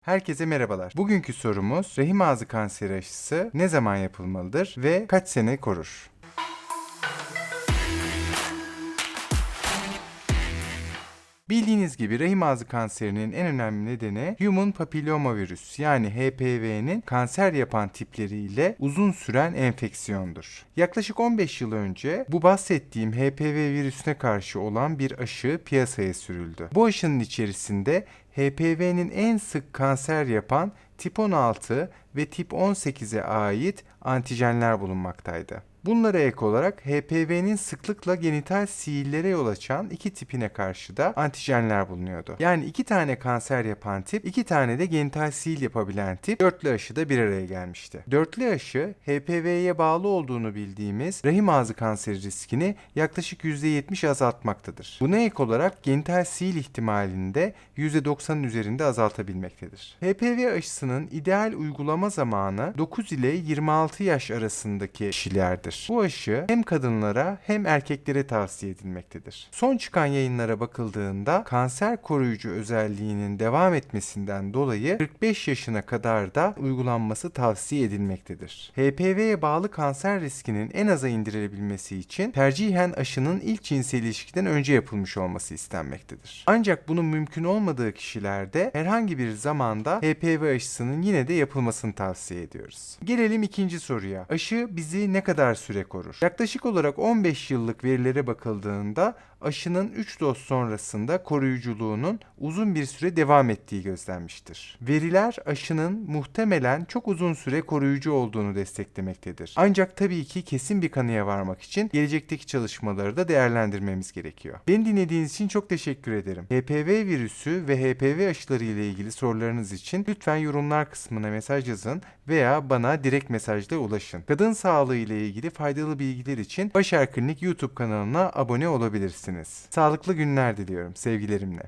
Herkese merhabalar. Bugünkü sorumuz rahim ağzı kanseri aşısı ne zaman yapılmalıdır ve kaç sene korur? Bildiğiniz gibi rahim ağzı kanserinin en önemli nedeni Human Papillomavirüs yani HPV'nin kanser yapan tipleriyle uzun süren enfeksiyondur. Yaklaşık 15 yıl önce bu bahsettiğim HPV virüsüne karşı olan bir aşı piyasaya sürüldü. Bu aşının içerisinde HPV'nin en sık kanser yapan tip 16 ve tip 18'e ait antijenler bulunmaktaydı. Bunlara ek olarak HPV'nin sıklıkla genital sihirlere yol açan iki tipine karşı da antijenler bulunuyordu. Yani iki tane kanser yapan tip, iki tane de genital sihir yapabilen tip dörtlü aşıda bir araya gelmişti. Dörtlü aşı HPV'ye bağlı olduğunu bildiğimiz rahim ağzı kanseri riskini yaklaşık %70 azaltmaktadır. Buna ek olarak genital sihir ihtimalini de %90'ın üzerinde azaltabilmektedir. HPV aşısının ideal uygulama zamanı 9 ile 26 yaş arasındaki kişilerdir. Bu aşı hem kadınlara hem erkeklere tavsiye edilmektedir. Son çıkan yayınlara bakıldığında kanser koruyucu özelliğinin devam etmesinden dolayı 45 yaşına kadar da uygulanması tavsiye edilmektedir. HPV'ye bağlı kanser riskinin en aza indirilebilmesi için tercihen aşının ilk cinsel ilişkiden önce yapılmış olması istenmektedir. Ancak bunun mümkün olmadığı kişilerde herhangi bir zamanda HPV aşısının yine de yapılmasını tavsiye ediyoruz. Gelelim ikinci soruya. Aşı bizi ne kadar süre korur? Yaklaşık olarak 15 yıllık verilere bakıldığında aşının 3 doz sonrasında koruyuculuğunun uzun bir süre devam ettiği gözlenmiştir. Veriler aşının muhtemelen çok uzun süre koruyucu olduğunu desteklemektedir. Ancak tabii ki kesin bir kanıya varmak için gelecekteki çalışmaları da değerlendirmemiz gerekiyor. Beni dinlediğiniz için çok teşekkür ederim. HPV virüsü ve HPV aşıları ile ilgili sorularınız için lütfen yorumlar kısmına mesaj yazın veya bana direkt mesajla ulaşın. Kadın sağlığı ile ilgili faydalı bilgiler için Başar Klinik YouTube kanalına abone olabilirsiniz. Sağlıklı günler diliyorum sevgilerimle.